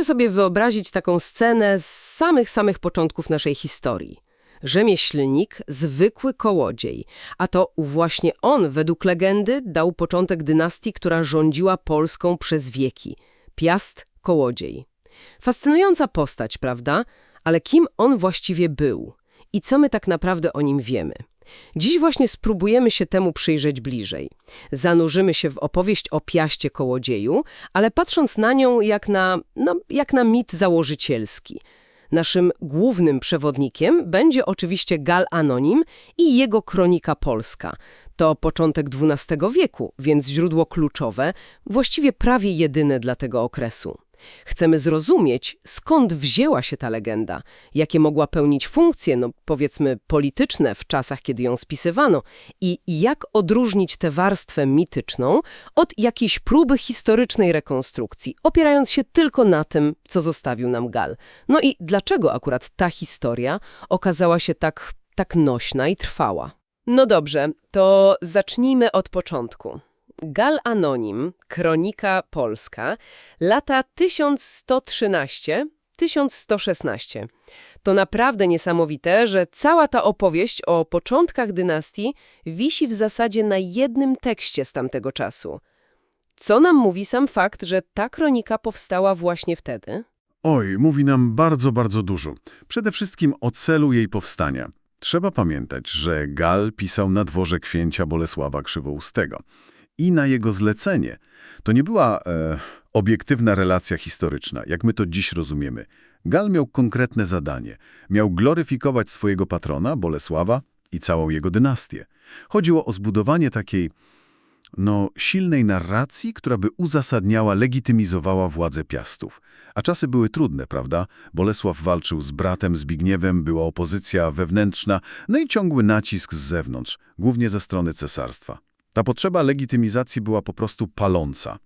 Proszę sobie wyobrazić taką scenę z samych, samych początków naszej historii. Rzemieślnik, zwykły kołodziej, a to właśnie on, według legendy, dał początek dynastii, która rządziła Polską przez wieki. Piast Kołodziej. Fascynująca postać, prawda? Ale kim on właściwie był? I co my tak naprawdę o nim wiemy? Dziś właśnie spróbujemy się temu przyjrzeć bliżej. Zanurzymy się w opowieść o Piaście Kołodzieju, ale patrząc na nią jak na, no, jak na mit założycielski. Naszym głównym przewodnikiem będzie oczywiście Gal Anonim i jego Kronika Polska. To początek XII wieku, więc źródło kluczowe, właściwie prawie jedyne dla tego okresu. Chcemy zrozumieć, skąd wzięła się ta legenda, jakie mogła pełnić funkcje, no powiedzmy polityczne w czasach, kiedy ją spisywano i jak odróżnić tę warstwę mityczną od jakiejś próby historycznej rekonstrukcji, opierając się tylko na tym, co zostawił nam Gal. No i dlaczego akurat ta historia okazała się tak, tak nośna i trwała? No dobrze, to zacznijmy od początku. Gal Anonim, Kronika Polska, lata 1113-1116. To naprawdę niesamowite, że cała ta opowieść o początkach dynastii wisi w zasadzie na jednym tekście z tamtego czasu. Co nam mówi sam fakt, że ta kronika powstała właśnie wtedy? Oj, mówi nam bardzo, bardzo dużo. Przede wszystkim o celu jej powstania. Trzeba pamiętać, że Gal pisał na dworze księcia Bolesława Krzywoustego i na jego zlecenie. To nie była e, obiektywna relacja historyczna, jak my to dziś rozumiemy. Gal miał konkretne zadanie. Miał gloryfikować swojego patrona, Bolesława, i całą jego dynastię. Chodziło o zbudowanie takiej, no, silnej narracji, która by uzasadniała, legitymizowała władzę Piastów. A czasy były trudne, prawda? Bolesław walczył z bratem Zbigniewem, była opozycja wewnętrzna, no i ciągły nacisk z zewnątrz, głównie ze strony cesarstwa. Ta potrzeba legitymizacji była po prostu paląca.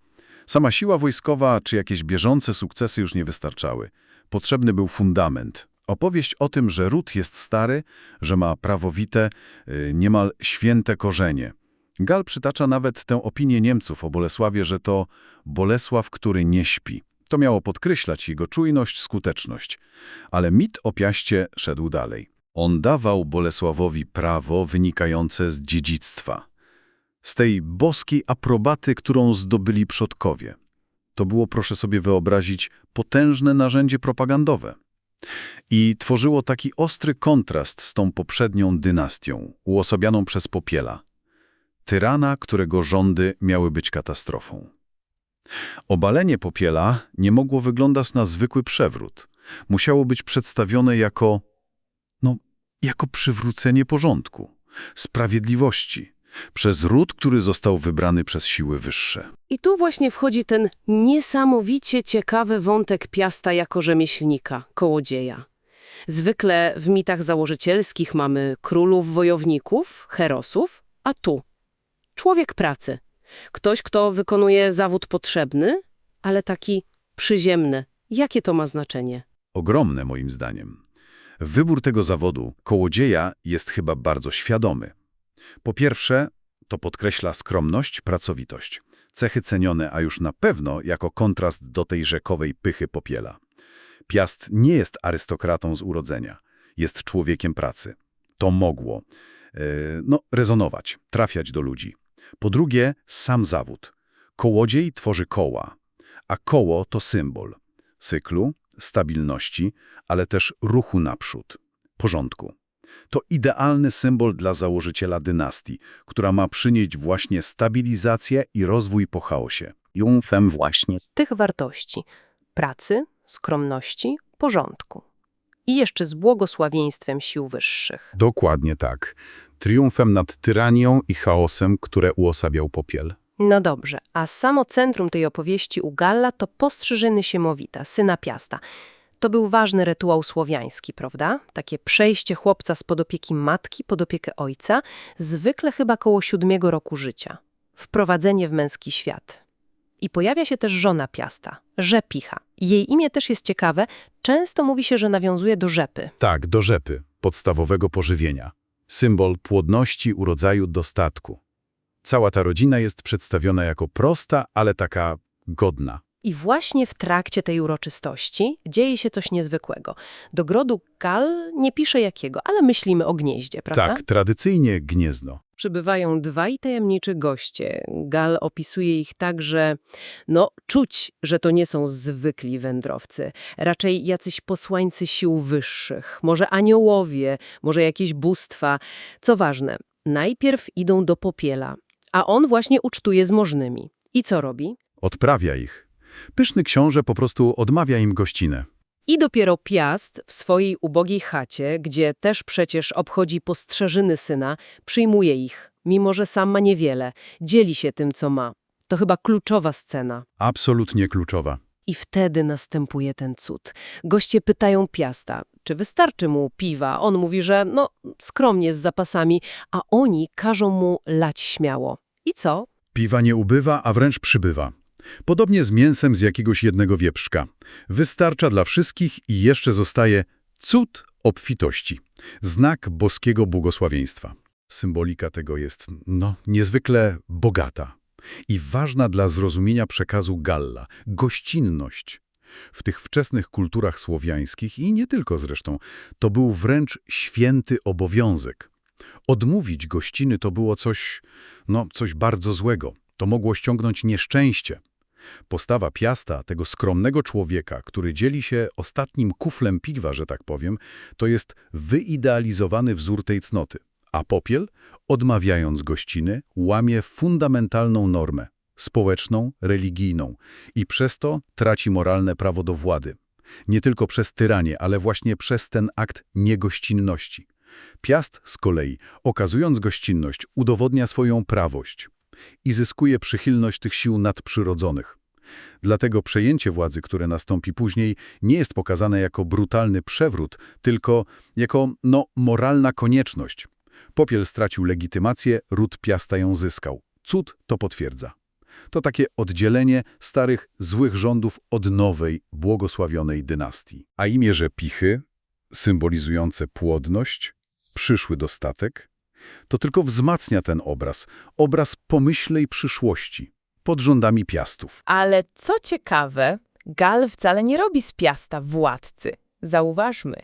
Sama siła wojskowa czy jakieś bieżące sukcesy już nie wystarczały. Potrzebny był fundament. Opowieść o tym, że ród jest stary, że ma prawowite, y, niemal święte korzenie. Gal przytacza nawet tę opinię Niemców o Bolesławie, że to Bolesław, który nie śpi. To miało podkreślać jego czujność, skuteczność. Ale mit o Piaście szedł dalej. On dawał Bolesławowi prawo wynikające z dziedzictwa z tej boskiej aprobaty, którą zdobyli przodkowie. To było, proszę sobie wyobrazić, potężne narzędzie propagandowe. I tworzyło taki ostry kontrast z tą poprzednią dynastią, uosabianą przez Popiela. Tyrana, którego rządy miały być katastrofą. Obalenie Popiela nie mogło wyglądać na zwykły przewrót. Musiało być przedstawione jako, no, jako przywrócenie porządku, sprawiedliwości, przez ród, który został wybrany przez siły wyższe. I tu właśnie wchodzi ten niesamowicie ciekawy wątek Piasta jako rzemieślnika, kołodzieja. Zwykle w mitach założycielskich mamy królów wojowników, herosów, a tu człowiek pracy. Ktoś, kto wykonuje zawód potrzebny, ale taki przyziemny. Jakie to ma znaczenie? Ogromne moim zdaniem. Wybór tego zawodu, kołodzieja, jest chyba bardzo świadomy. Po pierwsze, to podkreśla skromność, pracowitość. Cechy cenione, a już na pewno jako kontrast do tej rzekowej pychy popiela. Piast nie jest arystokratą z urodzenia. Jest człowiekiem pracy. To mogło yy, no, rezonować, trafiać do ludzi. Po drugie, sam zawód. Kołodziej tworzy koła, a koło to symbol cyklu, stabilności, ale też ruchu naprzód, porządku. To idealny symbol dla założyciela dynastii, która ma przynieść właśnie stabilizację i rozwój po chaosie. Triumfem właśnie Tych wartości pracy, skromności, porządku. I jeszcze z błogosławieństwem sił wyższych. Dokładnie tak. Triumfem nad tyranią i chaosem, które uosabiał popiel. No dobrze, a samo centrum tej opowieści u Galla to postrzyżyny Siemowita, syna Piasta. To był ważny rytuał słowiański, prawda? Takie przejście chłopca spod opieki matki pod opiekę ojca, zwykle chyba koło siódmego roku życia. Wprowadzenie w męski świat. I pojawia się też żona Piasta, Rzepicha. Jej imię też jest ciekawe, często mówi się, że nawiązuje do rzepy. Tak, do rzepy, podstawowego pożywienia. Symbol płodności, urodzaju, dostatku. Cała ta rodzina jest przedstawiona jako prosta, ale taka godna. I właśnie w trakcie tej uroczystości dzieje się coś niezwykłego. Do grodu Gal nie pisze jakiego, ale myślimy o gnieździe, prawda? Tak, tradycyjnie gniezno. Przybywają dwaj tajemniczy goście. Gal opisuje ich tak, że no, czuć, że to nie są zwykli wędrowcy. Raczej jacyś posłańcy sił wyższych. Może aniołowie, może jakieś bóstwa. Co ważne, najpierw idą do popiela, a on właśnie ucztuje z możnymi. I co robi? Odprawia ich. Pyszny książę po prostu odmawia im gościnę. I dopiero Piast w swojej ubogiej chacie, gdzie też przecież obchodzi postrzeżyny syna, przyjmuje ich, mimo że sam ma niewiele, dzieli się tym, co ma. To chyba kluczowa scena. Absolutnie kluczowa. I wtedy następuje ten cud. Goście pytają Piasta, czy wystarczy mu piwa. On mówi, że no skromnie z zapasami, a oni każą mu lać śmiało. I co? Piwa nie ubywa, a wręcz przybywa. Podobnie z mięsem z jakiegoś jednego wieprzka. Wystarcza dla wszystkich i jeszcze zostaje cud obfitości. Znak boskiego błogosławieństwa. Symbolika tego jest, no, niezwykle bogata i ważna dla zrozumienia przekazu Galla – gościnność. W tych wczesnych kulturach słowiańskich i nie tylko zresztą, to był wręcz święty obowiązek. Odmówić gościny to było coś, no, coś bardzo złego. To mogło ściągnąć nieszczęście. Postawa Piasta, tego skromnego człowieka, który dzieli się ostatnim kuflem piwa, że tak powiem, to jest wyidealizowany wzór tej cnoty. A Popiel, odmawiając gościny, łamie fundamentalną normę społeczną, religijną i przez to traci moralne prawo do władzy. Nie tylko przez tyranię, ale właśnie przez ten akt niegościnności. Piast z kolei, okazując gościnność, udowodnia swoją prawość i zyskuje przychylność tych sił nadprzyrodzonych. Dlatego przejęcie władzy, które nastąpi później, nie jest pokazane jako brutalny przewrót, tylko jako, no, moralna konieczność. Popiel stracił legitymację, ród Piasta ją zyskał. Cud to potwierdza. To takie oddzielenie starych, złych rządów od nowej, błogosławionej dynastii. A imię, że Pichy, symbolizujące płodność, przyszły dostatek, to tylko wzmacnia ten obraz, obraz pomyślej przyszłości, pod rządami Piastów. Ale co ciekawe, Gal wcale nie robi z Piasta władcy. Zauważmy,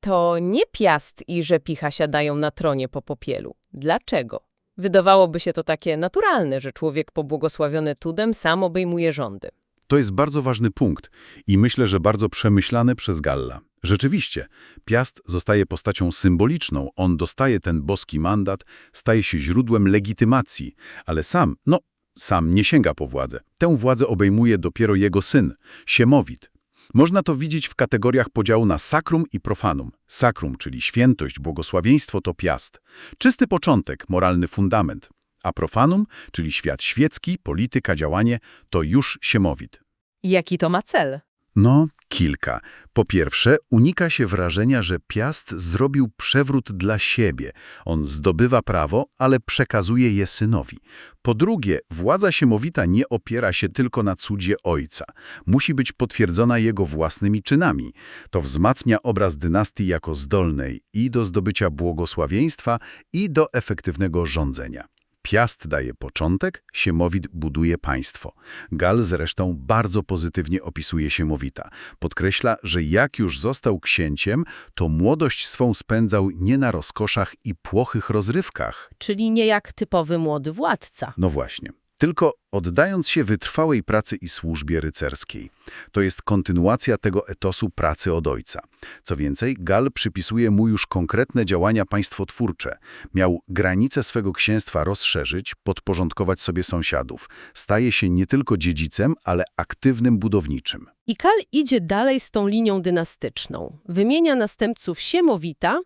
to nie Piast i Rzepicha siadają na tronie po popielu. Dlaczego? Wydawałoby się to takie naturalne, że człowiek pobłogosławiony Tudem sam obejmuje rządy. To jest bardzo ważny punkt i myślę, że bardzo przemyślany przez Galla. Rzeczywiście, Piast zostaje postacią symboliczną, on dostaje ten boski mandat, staje się źródłem legitymacji, ale sam, no, sam nie sięga po władzę. Tę władzę obejmuje dopiero jego syn, Siemowit. Można to widzieć w kategoriach podziału na sakrum i profanum. Sakrum, czyli świętość, błogosławieństwo to Piast. Czysty początek, moralny fundament. A profanum, czyli świat świecki, polityka, działanie, to już Siemowit. Jaki to ma cel? No, kilka. Po pierwsze, unika się wrażenia, że Piast zrobił przewrót dla siebie. On zdobywa prawo, ale przekazuje je synowi. Po drugie, władza siemowita nie opiera się tylko na cudzie ojca. Musi być potwierdzona jego własnymi czynami. To wzmacnia obraz dynastii jako zdolnej i do zdobycia błogosławieństwa, i do efektywnego rządzenia. Piast daje początek, Siemowit buduje państwo. Gal zresztą bardzo pozytywnie opisuje Siemowita. Podkreśla, że jak już został księciem, to młodość swą spędzał nie na rozkoszach i płochych rozrywkach. Czyli nie jak typowy młody władca. No właśnie. Tylko oddając się wytrwałej pracy i służbie rycerskiej. To jest kontynuacja tego etosu pracy od ojca. Co więcej, Gal przypisuje mu już konkretne działania państwotwórcze. Miał granice swego księstwa rozszerzyć, podporządkować sobie sąsiadów. Staje się nie tylko dziedzicem, ale aktywnym budowniczym. I Kal idzie dalej z tą linią dynastyczną. Wymienia następców Siemowita,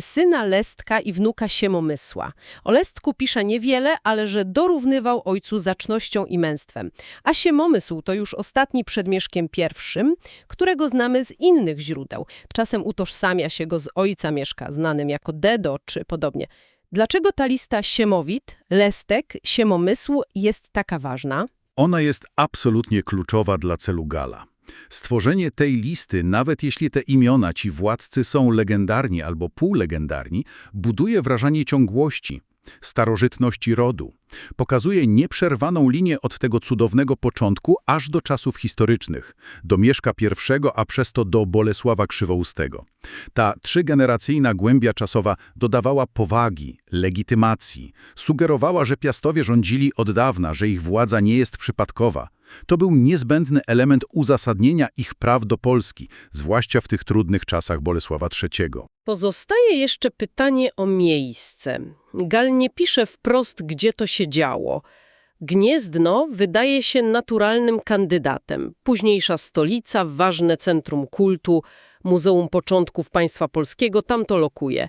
syna Lestka i wnuka Siemomysła. O Lestku pisze niewiele, ale że dorównywał ojcu zacznością i męstwem. A Siemomysł to już ostatni przed Mieszkiem I, którego znamy z innych źródeł. Czasem utożsamia się go z ojca Mieszka, znanym jako Dedo czy podobnie. Dlaczego ta lista Siemowit, Lestek, Siemomysł jest taka ważna? Ona jest absolutnie kluczowa dla celu Gala. Stworzenie tej listy, nawet jeśli te imiona ci władcy są legendarni albo półlegendarni, buduje wrażenie ciągłości, starożytności rodu. Pokazuje nieprzerwaną linię od tego cudownego początku aż do czasów historycznych, do Mieszka I, a przez to do Bolesława Krzywoustego. Ta trzygeneracyjna głębia czasowa dodawała powagi, legitymacji, sugerowała, że Piastowie rządzili od dawna, że ich władza nie jest przypadkowa. To był niezbędny element uzasadnienia ich praw do Polski, zwłaszcza w tych trudnych czasach Bolesława III. Pozostaje jeszcze pytanie o miejsce. Gal nie pisze wprost, gdzie to się działo. Gniezdno wydaje się naturalnym kandydatem. Późniejsza stolica, ważne centrum kultu, Muzeum Początków Państwa Polskiego tam to lokuje.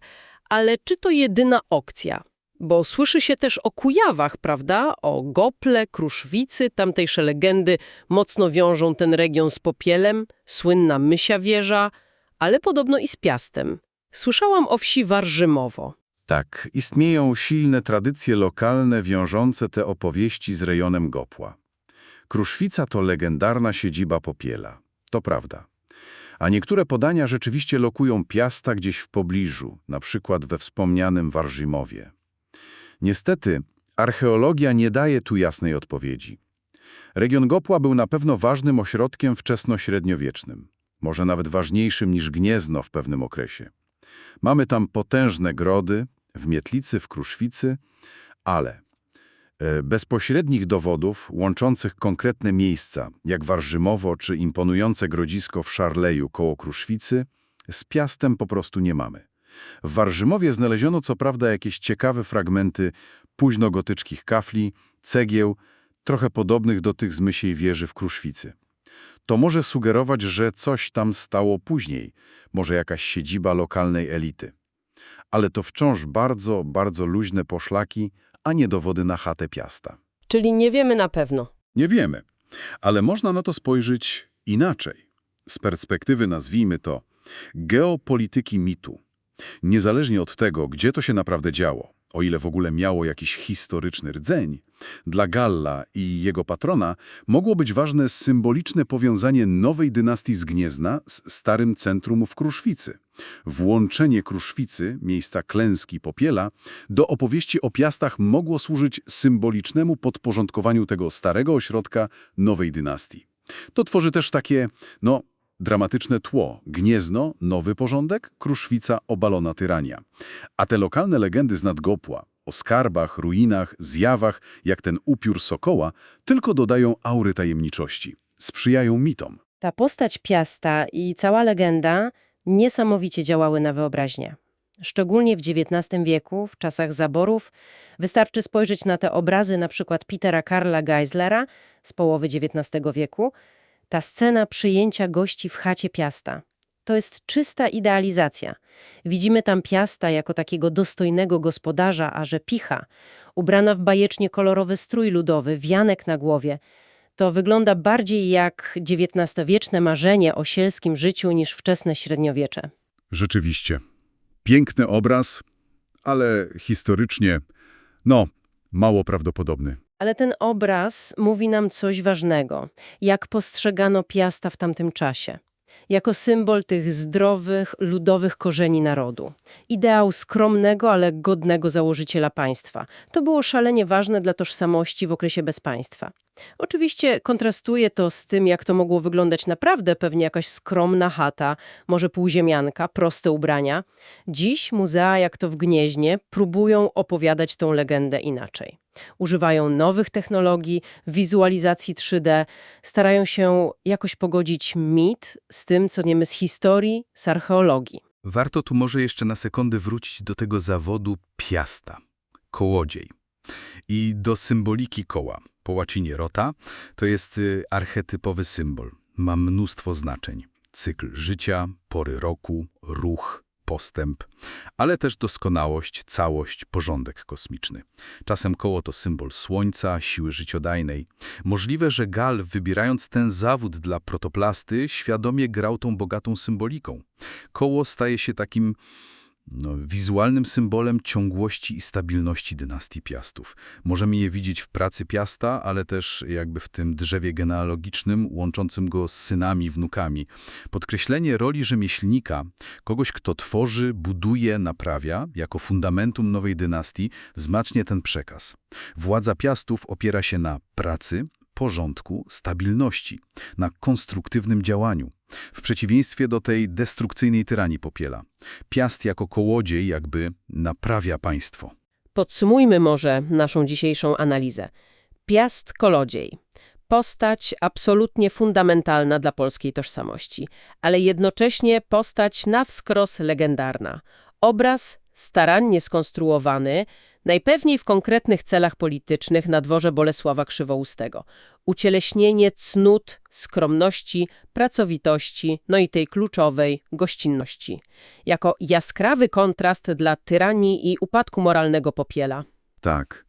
Ale czy to jedyna opcja? Bo słyszy się też o Kujawach, prawda? O Gople, Kruszwicy, tamtejsze legendy mocno wiążą ten region z Popielem, słynna Mysia Wieża, ale podobno i z Piastem. Słyszałam o wsi Warżymowo. Tak, istnieją silne tradycje lokalne wiążące te opowieści z rejonem Gopła. Kruszwica to legendarna siedziba Popiela. To prawda. A niektóre podania rzeczywiście lokują Piasta gdzieś w pobliżu, na przykład we wspomnianym Warżymowie. Niestety, archeologia nie daje tu jasnej odpowiedzi. Region Gopła był na pewno ważnym ośrodkiem wczesnośredniowiecznym, może nawet ważniejszym niż Gniezno w pewnym okresie. Mamy tam potężne grody, w Mietlicy, w Kruszwicy, ale e, bezpośrednich dowodów łączących konkretne miejsca, jak Warżymowo czy imponujące grodzisko w Szarleju koło Kruszwicy, z Piastem po prostu nie mamy. W Warżymowie znaleziono co prawda jakieś ciekawe fragmenty późnogotyczkich kafli, cegieł, trochę podobnych do tych z Mysiej Wieży w Kruszwicy. To może sugerować, że coś tam stało później, może jakaś siedziba lokalnej elity. Ale to wciąż bardzo, bardzo luźne poszlaki, a nie dowody na chatę Piasta. Czyli nie wiemy na pewno. Nie wiemy, ale można na to spojrzeć inaczej. Z perspektywy, nazwijmy to, geopolityki mitu. Niezależnie od tego, gdzie to się naprawdę działo, o ile w ogóle miało jakiś historyczny rdzeń, dla Galla i jego patrona mogło być ważne symboliczne powiązanie nowej dynastii z Gniezna z starym centrum w Kruszwicy. Włączenie Kruszwicy, miejsca klęski Popiela, do opowieści o Piastach mogło służyć symbolicznemu podporządkowaniu tego starego ośrodka nowej dynastii. To tworzy też takie, no, dramatyczne tło. Gniezno, nowy porządek, Kruszwica, obalona tyrania. A te lokalne legendy z Nadgopła, o skarbach, ruinach, zjawach, jak ten upiór Sokoła, tylko dodają aury tajemniczości. Sprzyjają mitom. Ta postać Piasta i cała legenda niesamowicie działały na wyobraźnię. Szczególnie w XIX wieku, w czasach zaborów, wystarczy spojrzeć na te obrazy przykład Petera Karla Geislera z połowy XIX wieku, ta scena przyjęcia gości w chacie Piasta. To jest czysta idealizacja. Widzimy tam Piasta jako takiego dostojnego gospodarza, a że picha, ubrana w bajecznie kolorowy strój ludowy, wianek na głowie. To wygląda bardziej jak XIX-wieczne marzenie o sielskim życiu niż wczesne średniowiecze. Rzeczywiście. Piękny obraz, ale historycznie, no, mało prawdopodobny. Ale ten obraz mówi nam coś ważnego, jak postrzegano Piasta w tamtym czasie. Jako symbol tych zdrowych, ludowych korzeni narodu. Ideał skromnego, ale godnego założyciela państwa. To było szalenie ważne dla tożsamości w okresie bez państwa. Oczywiście kontrastuje to z tym, jak to mogło wyglądać naprawdę, pewnie jakaś skromna chata, może półziemianka, proste ubrania. Dziś muzea, jak to w Gnieźnie, próbują opowiadać tą legendę inaczej. Używają nowych technologii, wizualizacji 3D, starają się jakoś pogodzić mit z tym, co wiemy z historii, z archeologii. Warto tu może jeszcze na sekundę wrócić do tego zawodu piasta, kołodziej i do symboliki koła. Po łacinie rota to jest y, archetypowy symbol. Ma mnóstwo znaczeń. Cykl życia, pory roku, ruch, postęp, ale też doskonałość, całość, porządek kosmiczny. Czasem koło to symbol słońca, siły życiodajnej. Możliwe, że Gal, wybierając ten zawód dla protoplasty, świadomie grał tą bogatą symboliką. Koło staje się takim no, wizualnym symbolem ciągłości i stabilności dynastii Piastów. Możemy je widzieć w pracy Piasta, ale też jakby w tym drzewie genealogicznym łączącym go z synami, wnukami. Podkreślenie roli rzemieślnika, kogoś, kto tworzy, buduje, naprawia, jako fundamentum nowej dynastii, wzmacnia ten przekaz. Władza Piastów opiera się na pracy, porządku, stabilności, na konstruktywnym działaniu. W przeciwieństwie do tej destrukcyjnej tyranii Popiela. Piast jako kołodziej jakby naprawia państwo. Podsumujmy może naszą dzisiejszą analizę. Piast Kolodziej. Postać absolutnie fundamentalna dla polskiej tożsamości, ale jednocześnie postać na wskros legendarna. Obraz starannie skonstruowany, najpewniej w konkretnych celach politycznych na dworze Bolesława Krzywoustego. Ucieleśnienie cnót, skromności, pracowitości, no i tej kluczowej gościnności. Jako jaskrawy kontrast dla tyranii i upadku moralnego popiela. Tak.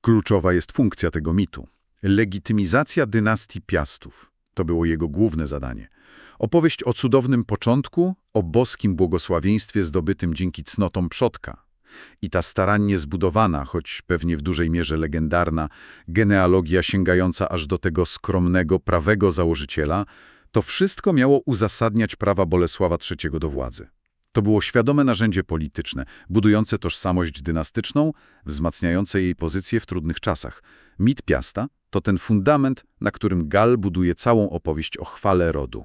Kluczowa jest funkcja tego mitu. Legitymizacja dynastii Piastów. To było jego główne zadanie. Opowieść o cudownym początku, o boskim błogosławieństwie zdobytym dzięki cnotom przodka. I ta starannie zbudowana, choć pewnie w dużej mierze legendarna, genealogia sięgająca aż do tego skromnego, prawego założyciela, to wszystko miało uzasadniać prawa Bolesława III do władzy. To było świadome narzędzie polityczne, budujące tożsamość dynastyczną, wzmacniające jej pozycję w trudnych czasach. Mit Piasta to ten fundament, na którym Gal buduje całą opowieść o chwale rodu.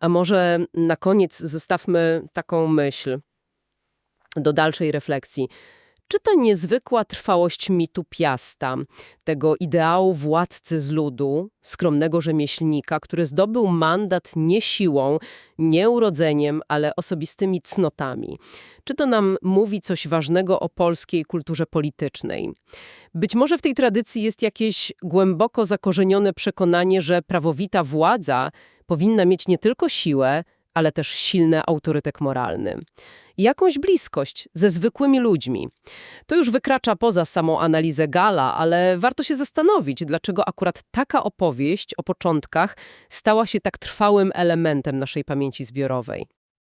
A może na koniec zostawmy taką myśl do dalszej refleksji. Czy ta niezwykła trwałość mitu Piasta, tego ideału władcy z ludu, skromnego rzemieślnika, który zdobył mandat nie siłą, nie urodzeniem, ale osobistymi cnotami, czy to nam mówi coś ważnego o polskiej kulturze politycznej? Być może w tej tradycji jest jakieś głęboko zakorzenione przekonanie, że prawowita władza powinna mieć nie tylko siłę, ale też silny autorytet moralny. Jakąś bliskość ze zwykłymi ludźmi. To już wykracza poza samą analizę Gala, ale warto się zastanowić, dlaczego akurat taka opowieść o początkach stała się tak trwałym elementem naszej pamięci zbiorowej.